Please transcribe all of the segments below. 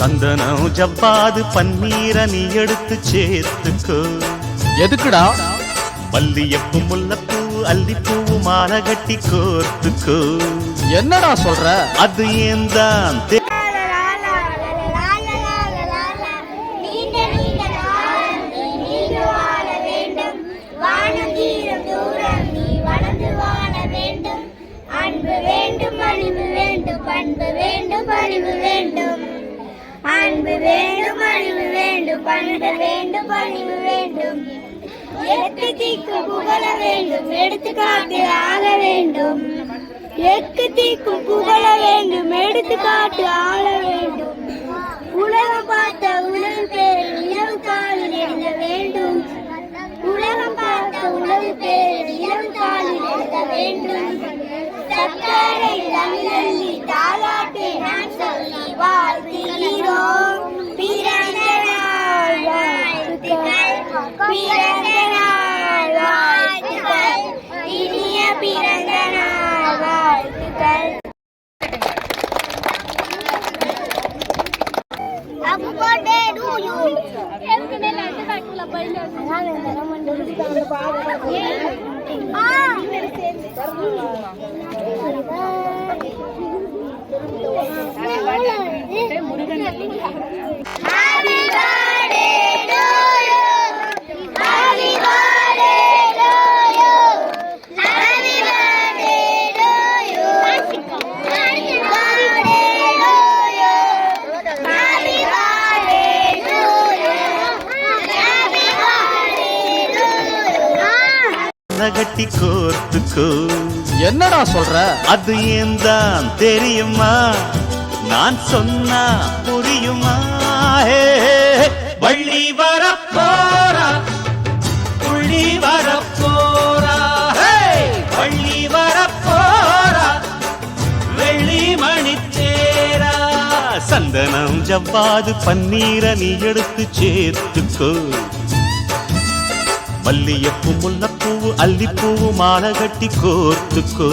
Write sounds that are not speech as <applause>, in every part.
சந்தனம் ஜவ்வாது பன்னீர நீ எடுத்து சேர்த்துக்கோ. எதுக்குடா? மல்லியப்பு முல்லப்பூ அல்லிப்பூ மாலை கட்டி கோர்த்துக்கோ. என்னடா சொல்ற? அது ஏன் தான் வேண்டும் வேண்டும் வேண்டும் வேண்டும். அன்பு வேண்டும் அழிவு வேண்டும் பண்பு வேண்டும் பணிவு வேண்டும். எட்டு தீக்கு புகழ வேண்டும் எடுத்துக்காட்டு ஆக வேண்டும். எக்கு தீக்கு புகழ வேண்டும் எடுத்துக்காட்டு ஆள வேண்டும். உலகம் பார்த்த உலக பேர் பிறந்த நாள் வாழ்த்துக்கள். இனிய பிறந்த நாள் வாழ்த்துக்கள் முருகன் கட்டி கோர்த்துக்கோ. என்னடா சொல்ற? அது ஏன் தான் தெரியுமா? நான் சொன்னா புரியுமா? வள்ளி வரப்போரா புள்ளி வரப்போரா வள்ளி வரப்போரா வெள்ளி மணி தேரா சந்தனம் ஜவ்வாது பன்னீர நீ எடுத்து சேர்த்துக்கோ. மல்லியப்பூ முல்லப்பூவு அல்லிப்பூவு மாலை கட்டி கோர்த்துக்கோ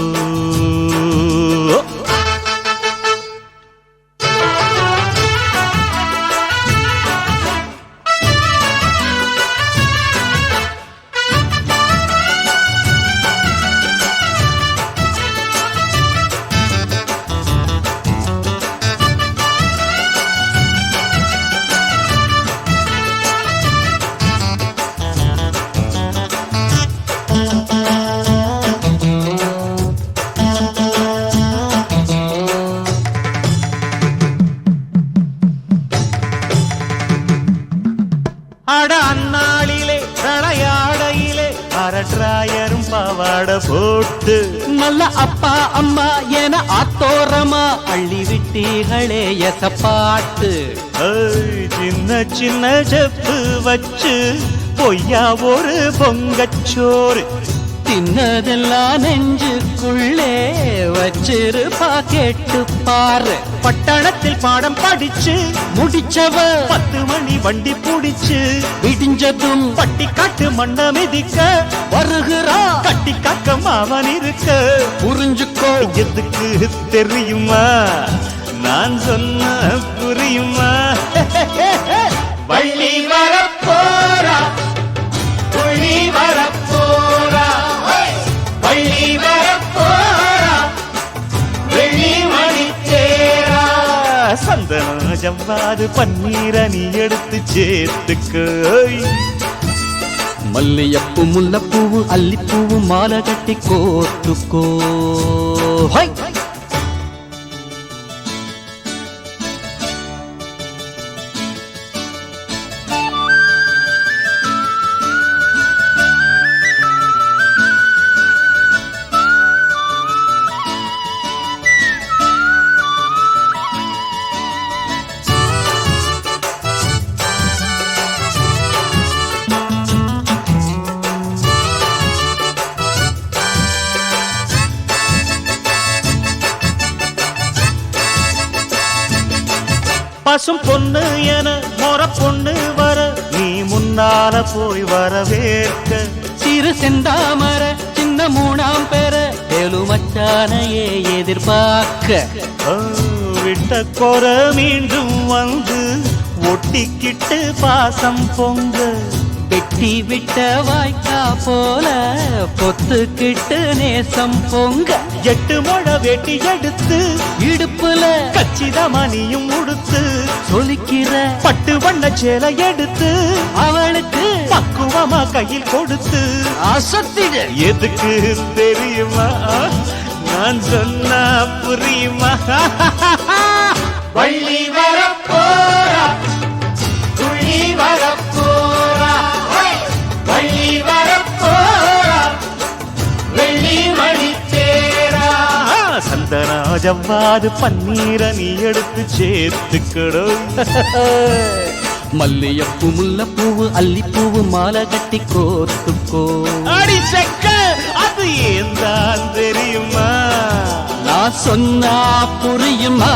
பாவாட போட்டு. நல்ல அப்பா அம்மா என ஆத்தோரமா அள்ளி விட்டீர்களே எசப்பாட்டு. ஏய், சின்ன சின்ன செப்பு வச்சு பொய்யா ஒரு பொங்கச்சோறு. தின்னதெல்லாம் நெஞ்சுக்குள்ளே வச்சிருப்பா கேட்டு பாரு. பட்டணத்தில் பாடம் படிச்சு முடிச்சவ பத்து மணி வண்டி பிடிச்சு விடிஞ்சதும் பட்டி காட்டு மண்ண மிதிக்க வருகிறா. கட்டி காக்க மாவன் இருக்க. புரிஞ்சுக்கோ எதுக்கு தெரியுமா? நான் சொன்ன புரியுமா? <laughs> வள்ளி மரம் ஜவ்வாது பன்னீர நீ எடுத்து சேர்த்துக்கோய் மல்லியப்பு முல்லப்பூவு அல்லிப்பூவு மாலை கட்டி கோத்துக்கோ ஹை! பசும் பொண்ணு என மொற பொண்ணு வர நீ முன்னால போய் வரவேற்க. சிறு செந்தாமர சின்ன மூணாம் பெற ஏழு மச்சானையே எதிர்பார்க்க விட்ட கொர மீண்டும் வந்து ஒட்டிக்கிட்டு பாசம் பொங்க. வெட்டி விட்ட வாய்க்கா போல பொத்துக்கிட்டு நேசம் பொங்க எட்டு மழை வெட்டி எடுத்து இடுப்புல கச்சிதமா நீயும் உடுத்து சொலிக்கிற பட்டு வண்ண சேலை எடுத்து அவளுக்கு பக்குவமா கையில் கொடுத்து அசத்திட. எதுக்கு தெரியுமா? நான் சொன்னா புரியுமா? <laughs> வள்ளி வரம் சந்தனா ஜவ்வாது பன்னீர நீ எடுத்து சேர்த்துக்கடும் மல்லியப்பூ முல்லைப்பூவு அல்லிப்பூவு மாலை கட்டி கோத்துக்கோ. அடி செக்க அது ஏன் தான் தெரியுமா? நான் சொன்னா புரியுமா?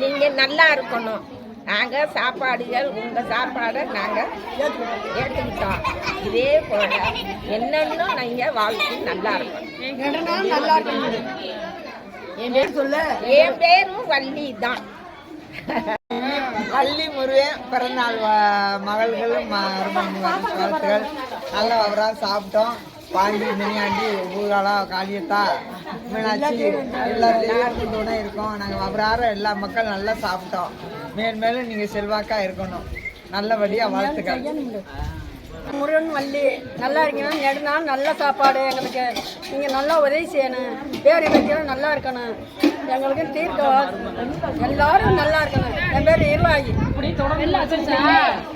நீங்க நல்லா இருக்கணும். நாங்க சாப்பாடுகள் உங்க சாப்பாடை நாங்க ஏற்றுக்கிட்டோம் இதே போல என்னென்னும் நீங்க வாழ்க்கை நல்லா இருக்கணும் நல்லா என் பேர் சொல்லு. என் பேரும் வள்ளி தான். வள்ளி முருகன் பிறந்தநாள் மகள்களும் வாழ்த்துகள் நல்ல அவராக சாப்பிட்டோம். பாண்டி மினியாண்டி ஊராளா காளியத்தா மீனாட்சி எல்லாத்தையும் துணை இருக்கோம். நாங்கள் அவரார எல்லா மக்கள் நல்லா சாப்பிட்டோம். மேல் மேலும் நீங்கள் செல்வாக்காக இருக்கணும் நல்லபடியாக வாழ்த்துக்கள். முருகன் வள்ளி நல்லா இருக்கணும் நெடுநாள் நல்ல சாப்பாடு எங்களுக்கு நீங்கள் நல்லா உதவி செய்யணும். பேர் வைக்கணும் நல்லா இருக்கணும். எங்களுக்கு தீர்க்க எல்லாரும் நல்லா இருக்கணும். என் பேர் நிர்வாகி.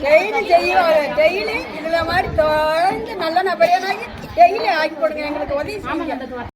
டெய்லி செய்வாங்க டெய்லி இதில் மாதிரி தொடர்ந்து நல்ல நபரையானாகி டெய்லி ஆக்கி கொடுங்க எங்களுக்கு உதவி செய்யுங்க.